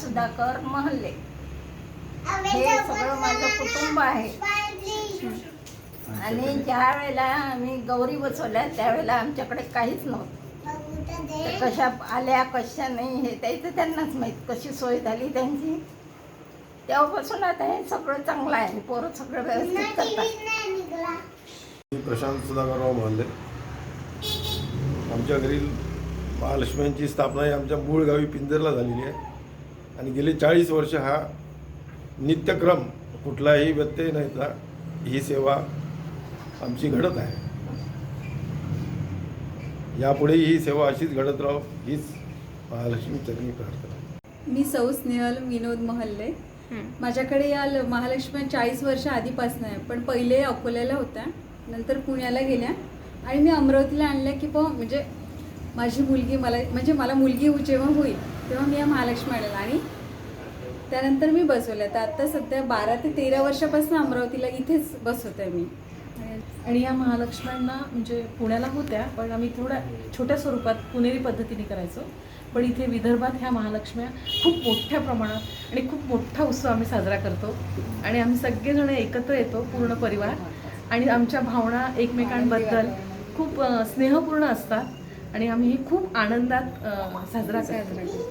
सुधाकर महल्ले हे सगळं माझं कुटुंब आहे. आणि ज्या वेळेला आम्ही गौरी बसवल्या त्यावेळेला आमच्याकडे काहीच नव्हतं. कशा आल्या कशा नाही हे त्याचं त्यांनाच माहीत कशी सोय झाली त्यांची. तेव्हापासून आता हे सगळं चांगलं आहे पोरं सगळं व्यवस्थित करतात. प्रशांत सुधाकरराव म्हणले आमच्या घरी महालक्ष्म्यांची स्थापना ही आमच्या मूळ गावी पिंजरला झालेली आहे. आणि गेले चाळीस वर्ष हा नित्यक्रम कुठलाही व्यत्यय न येता ही सेवा आमची घडत आहे. यापुढेही ही सेवा अशीच घडत राहो हीच महालक्ष्मी चरणी प्रार्थना. मी सौ स्नेहल विनोद महल्ले. माझ्याकडे या महालक्ष्मी चाळीस वर्ष आधीपासून आहे पण पहिले अकोल्याला होत्या नंतर पुण्याला गेल्या आणि मी अमरावतीला आणल्या की प म्हणजे माझी मुलगी मला म्हणजे मला मुलगी जेव्हा होईल तेव्हा मी या महालक्ष्मी आणल्या आणि त्यानंतर मी बसवलं. तर आत्ता सध्या बारा ते तेरा वर्षापासून अमरावतीला इथेच बसवते मी. आणि या महालक्ष्म्यांना म्हणजे पुण्याला होत्या पण आम्ही थोड्या छोट्या स्वरूपात पुणेरी पद्धतीने करायचो. पण इथे विदर्भात ह्या महालक्ष्म्या खूप मोठ्या प्रमाणात आणि खूप मोठा उत्सव आम्ही साजरा करतो. आणि आम्ही सगळेजण एकत्र येतो पूर्ण परिवार. आणि आमच्या भावना एकमेकांबद्दल खूप स्नेहपूर्ण असतात. आणि आम्ही खूप आनंदात साजरा करतो